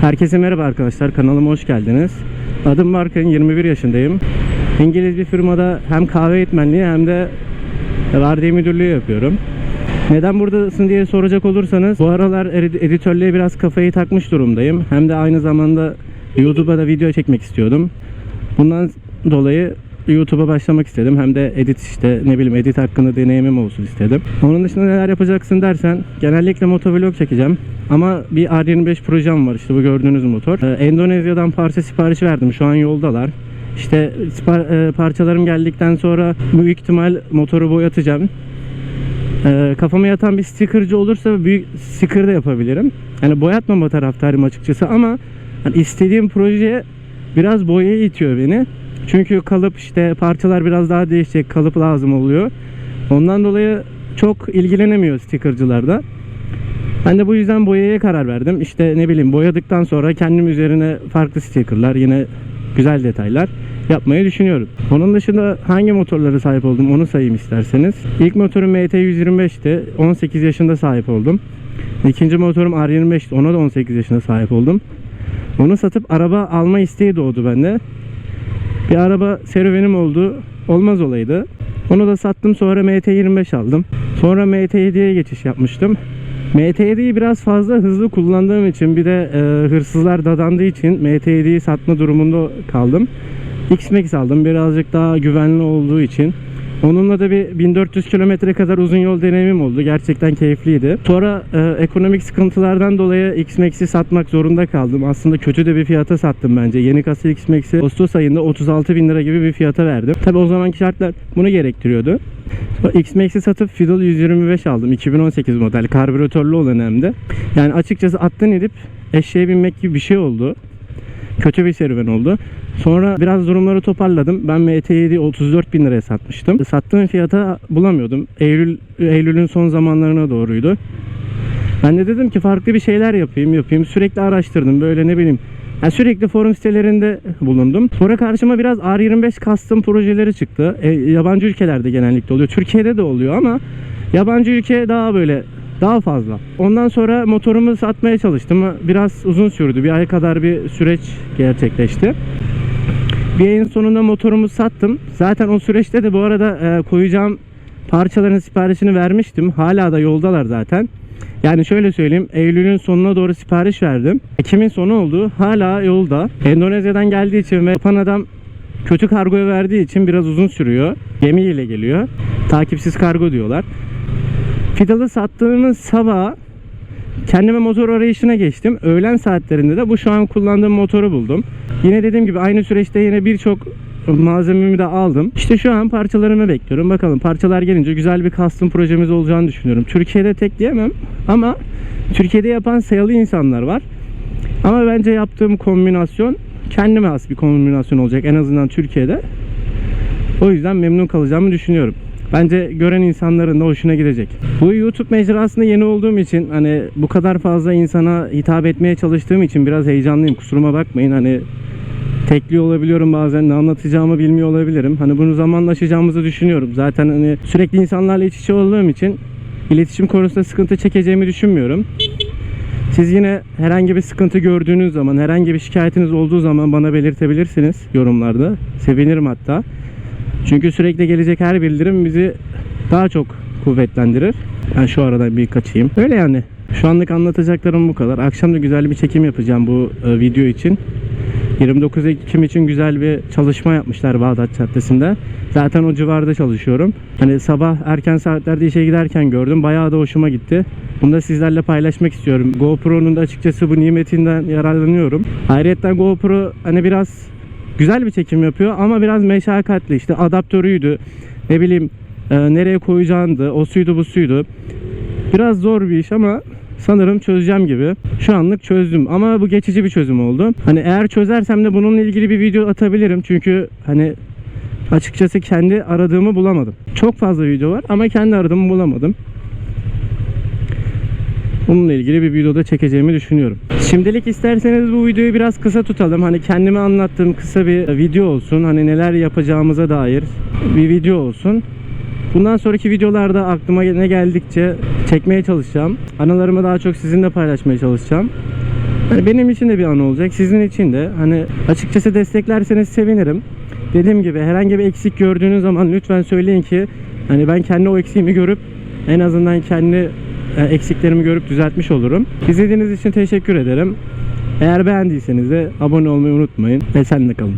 Herkese merhaba arkadaşlar. Kanalıma hoş geldiniz. Adım Barkın, 21 yaşındayım. İngiliz bir firmada hem kahve eğitmenliği hem de vardiya müdürlüğü yapıyorum. Neden buradasın diye soracak olursanız bu aralar edi- editörlüğe biraz kafayı takmış durumdayım. Hem de aynı zamanda YouTube'a da video çekmek istiyordum. Bundan dolayı YouTube'a başlamak istedim. Hem de edit işte ne bileyim edit hakkında deneyimim olsun istedim. Onun dışında neler yapacaksın dersen genellikle motovlog çekeceğim. Ama bir R25 projem var işte bu gördüğünüz motor. Ee, Endonezya'dan parça siparişi verdim. Şu an yoldalar. İşte e, parçalarım geldikten sonra büyük ihtimal motoru boyatacağım. Ee, kafama yatan bir stickercı olursa büyük sticker de yapabilirim. Yani boyatmama taraftarım açıkçası ama hani istediğim projeye biraz boyaya itiyor beni. Çünkü kalıp işte parçalar biraz daha değişecek. Kalıp lazım oluyor. Ondan dolayı çok ilgilenemiyor stickercılarda. Ben de bu yüzden boyaya karar verdim. İşte ne bileyim boyadıktan sonra kendim üzerine farklı stickerlar yine güzel detaylar yapmayı düşünüyorum. Onun dışında hangi motorlara sahip oldum onu sayayım isterseniz. İlk motorum MT125'ti. 18 yaşında sahip oldum. İkinci motorum R25'ti. Ona da 18 yaşında sahip oldum. Onu satıp araba alma isteği doğdu bende. Bir araba serüvenim oldu. Olmaz olaydı. Onu da sattım sonra MT25 aldım. Sonra MT7'ye geçiş yapmıştım. MT7'yi biraz fazla hızlı kullandığım için bir de e, hırsızlar dadandığı için MT7'yi satma durumunda kaldım. X-Max aldım birazcık daha güvenli olduğu için. Onunla da bir 1400 kilometre kadar uzun yol deneyimim oldu. Gerçekten keyifliydi. Sonra e, ekonomik sıkıntılardan dolayı X-Max'i satmak zorunda kaldım. Aslında kötü de bir fiyata sattım bence. Yeni kasa X-Max'i Ağustos ayında 36 bin lira gibi bir fiyata verdim. Tabi o zamanki şartlar bunu gerektiriyordu. X-Max'i satıp Fiddle 125 aldım. 2018 model. Karbüratörlü olan hem de. Yani açıkçası attan edip eşeğe binmek gibi bir şey oldu. Kötü bir serüven oldu. Sonra biraz durumları toparladım. Ben MT7 34 bin liraya satmıştım. Sattığım fiyata bulamıyordum. Eylül Eylül'ün son zamanlarına doğruydu. Ben de dedim ki farklı bir şeyler yapayım yapayım. Sürekli araştırdım böyle ne bileyim. Yani sürekli forum sitelerinde bulundum. Sonra karşıma biraz R25 custom projeleri çıktı. E, yabancı ülkelerde genellikle oluyor. Türkiye'de de oluyor ama yabancı ülke daha böyle daha fazla. Ondan sonra motorumu satmaya çalıştım. Biraz uzun sürdü. Bir ay kadar bir süreç gerçekleşti. Bir ayın sonunda motorumu sattım. Zaten o süreçte de bu arada e, koyacağım parçaların siparişini vermiştim. Hala da yoldalar zaten. Yani şöyle söyleyeyim. Eylül'ün sonuna doğru sipariş verdim. Ekim'in sonu oldu. Hala yolda. Endonezya'dan geldiği için ve yapan adam kötü kargoya verdiği için biraz uzun sürüyor. Gemiyle geliyor. Takipsiz kargo diyorlar. Fidalı sattığımız sabah kendime motor arayışına geçtim. Öğlen saatlerinde de bu şu an kullandığım motoru buldum. Yine dediğim gibi aynı süreçte yine birçok malzememi de aldım. İşte şu an parçalarımı bekliyorum. Bakalım parçalar gelince güzel bir custom projemiz olacağını düşünüyorum. Türkiye'de tek diyemem ama Türkiye'de yapan sayılı insanlar var. Ama bence yaptığım kombinasyon kendime has bir kombinasyon olacak en azından Türkiye'de. O yüzden memnun kalacağımı düşünüyorum. Bence gören insanların da hoşuna gidecek. Bu YouTube mecrasında yeni olduğum için hani bu kadar fazla insana hitap etmeye çalıştığım için biraz heyecanlıyım. Kusuruma bakmayın hani tekli olabiliyorum bazen ne anlatacağımı bilmiyor olabilirim. Hani bunu zamanla aşacağımızı düşünüyorum. Zaten hani sürekli insanlarla iç içe olduğum için iletişim konusunda sıkıntı çekeceğimi düşünmüyorum. Siz yine herhangi bir sıkıntı gördüğünüz zaman, herhangi bir şikayetiniz olduğu zaman bana belirtebilirsiniz yorumlarda. Sevinirim hatta. Çünkü sürekli gelecek her bildirim bizi daha çok kuvvetlendirir. Ben şu aradan bir kaçayım. Öyle yani. Şu anlık anlatacaklarım bu kadar. Akşam da güzel bir çekim yapacağım bu e, video için. 29 Ekim için güzel bir çalışma yapmışlar Bağdat Caddesi'nde. Zaten o civarda çalışıyorum. Hani sabah erken saatlerde işe giderken gördüm. Bayağı da hoşuma gitti. Bunu da sizlerle paylaşmak istiyorum. GoPro'nun da açıkçası bu nimetinden yararlanıyorum. Ayrıca GoPro hani biraz güzel bir çekim yapıyor ama biraz meşakkatli. İşte adaptörüydü. Ne bileyim e, nereye koyacağındı. O suydu bu suydu. Biraz zor bir iş ama sanırım çözeceğim gibi. Şu anlık çözdüm ama bu geçici bir çözüm oldu. Hani eğer çözersem de bununla ilgili bir video atabilirim. Çünkü hani açıkçası kendi aradığımı bulamadım. Çok fazla video var ama kendi aradığımı bulamadım. Bununla ilgili bir videoda çekeceğimi düşünüyorum. Şimdilik isterseniz bu videoyu biraz kısa tutalım. Hani kendime anlattığım kısa bir video olsun. Hani neler yapacağımıza dair bir video olsun. Bundan sonraki videolarda aklıma ne geldikçe çekmeye çalışacağım. Anılarımı daha çok sizinle paylaşmaya çalışacağım. Yani benim için de bir an olacak, sizin için de. Hani açıkçası desteklerseniz sevinirim. Dediğim gibi herhangi bir eksik gördüğünüz zaman lütfen söyleyin ki hani ben kendi o eksiğimi görüp en azından kendi e, eksiklerimi görüp düzeltmiş olurum. İzlediğiniz için teşekkür ederim. Eğer beğendiyseniz de abone olmayı unutmayın. Ve Esenle kalın.